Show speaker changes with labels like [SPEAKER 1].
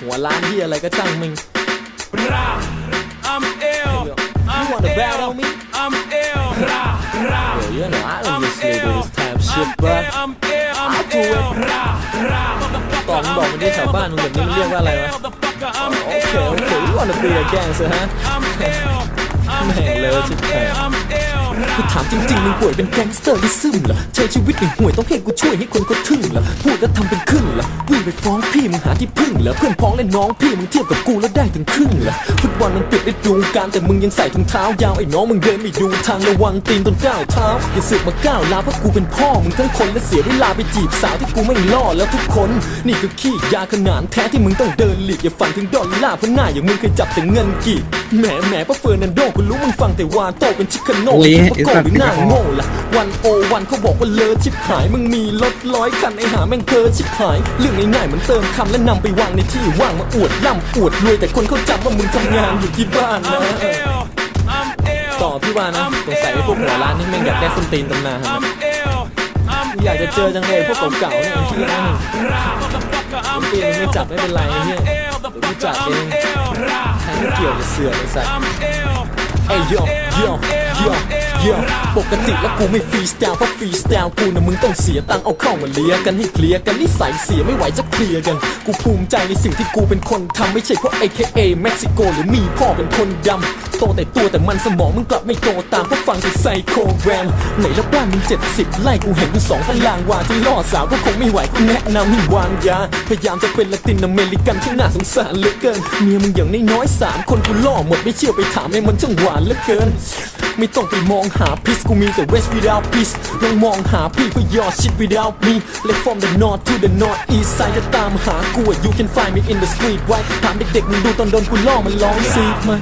[SPEAKER 1] หัวล้านที่อะไรก็ช่างมึง
[SPEAKER 2] I'm ill. I'm
[SPEAKER 1] You wanna
[SPEAKER 2] ill.
[SPEAKER 1] battle me?
[SPEAKER 2] I'm ill. Ra, ra.
[SPEAKER 1] Yo, you know I don't
[SPEAKER 2] I'm
[SPEAKER 1] usually do
[SPEAKER 2] ill.
[SPEAKER 1] this type of shit
[SPEAKER 2] I'm
[SPEAKER 1] but
[SPEAKER 2] ill. I'm ill. I'm
[SPEAKER 1] I'll do it.
[SPEAKER 2] ill. Ra, ra.
[SPEAKER 1] ตอนมึงบอกมันที่แถวบ้านมึงแบบนี้มันเรียกว่าอะไรวะ
[SPEAKER 2] Motherfucker, I'm
[SPEAKER 1] โอเค
[SPEAKER 2] ill.
[SPEAKER 1] โอเค you wanna be a gangster ฮะ
[SPEAKER 2] I'm ill. I'm
[SPEAKER 1] แม่งเลย
[SPEAKER 2] ill.
[SPEAKER 1] ชิบหาย
[SPEAKER 2] I'm ill.
[SPEAKER 1] กูถามจริงๆมึงป่วยเป็นแก๊งสเตอร์ลิซึมเหรอใช้ชีวิตอย่างห่วยต้องให้กูช่วยให้คนเขาทึ่งเหรอพูดแล้วทำเป็นขึ้นเหรอวิ่ง ไปฟ้องพี่มึงหาที่พึ่งเหรอเพื่อนพ้องและน้องพี่มึงเทียบกับกูแล้วได้ถึงครึ่งเหรอฟุตบอลมันปิดฤดูกาลแต่มึงยังใส่ถุงเท้ายาวไอ้น้องมึงเดินไม่ดูทางระวังตีนต้นก้าวเท้าอย่าสึกมาก้าวลาเพราะกูเป็นพ่อมึงทั้งคนและเสียเวลาไปจีบสาวที่กูไม่ล่อแล้วทุกคน นี่คือขี้ยาขนานแท้ที่มึงต้องเดินหลีกอย่าฝันถึงดอลลาร์เพราะหน้าอย่างมึงเคยจับแต่เงินกีบแหมแหมเพราะเฟอร์นันโดกูรู้มึงฟังแต่วานโตเป็นชิคาโน่
[SPEAKER 3] โอ้ย
[SPEAKER 1] คิดว่าโกงหรือหน้า
[SPEAKER 3] ไอ้สัตว์
[SPEAKER 1] โง่ล่ะวันโอวันเขาบอกว่าเลอชิบหายมึงมีรถร้อยคันไอหาแม่งเกินชิบหายเรื่องง่ายๆเหมือนเติมคำและนำไปวางในที่ว่างมาอวดร่ำอวดรวยแต่คนเขาจำว่ามึงทำงานอยู่ที่บ้านนะ
[SPEAKER 2] I'm ill. I'm ill.
[SPEAKER 1] ต่อพี่ว่านะสงสัยไอ้พวกหัวร้านนี่แม่งอยากได้ส้นตีนตำนานนะ
[SPEAKER 2] I'm ill. I'm
[SPEAKER 1] อยากจะเจอจังเลยพวกเก่าๆเนี่ยไอ้เหี้ยนะ
[SPEAKER 2] Ra, motherfucker, I'm
[SPEAKER 1] ตีนไม่
[SPEAKER 2] ill.
[SPEAKER 1] จับไม่เป็นไรไอ้เหี้ย
[SPEAKER 2] I'm
[SPEAKER 1] เดี๋ยว
[SPEAKER 2] ill.
[SPEAKER 1] กูจัดเอง
[SPEAKER 2] I'm ill. Ra,
[SPEAKER 1] ใครไม่เกี่ยวจะเสือกไอ้สัส
[SPEAKER 2] I'm ill.
[SPEAKER 1] เอ้ยโยโยโย โยปกติแล้วกูไม่ฟรีสไตล์เพราะฟรีสไตล์กูนะมึงต้องเสียตังเอาเข้ามาเลียกันให้เคลียร์กันนิสัยเสียไม่ไหวจะเคลียร์กัน กูภูมิใจในสิ่งที่กูเป็นคนทำไม่ใช่เพราะ AKA เม็กซิโกหรือมีพ่อเป็นคนดำโตแต่ตัวแต่มันสมองมึงกลับไม่โตตามเพราะฟังแต่ไซโคแรมไหนแล้วบ้านมึงเจ็ดสิบไล่กูเห็นอยู่สองพลางวาที่ล่อสาวก็คงไม่ไหวกูแนะนำให้วางยาพยายามจะเป็นละตินอเมริกันที่น่าสงสารเหลือเกินเมียมึงอย่างน้อยๆสามคนกูล่อหมดไม่เชื่อไปถามไอ้มันช่างหวานเหลือเกิน ไม่ต้องไปมองหาพิสกูมีแต่ west without peace ลองมองหาพี่เพื่อยอ shit without me Like from the north to the north east side จะตามหากูอะ you can find me in the street ไว้ถามเด็กๆมึงดูตอนโดนกูล่อมันร้องซีดมา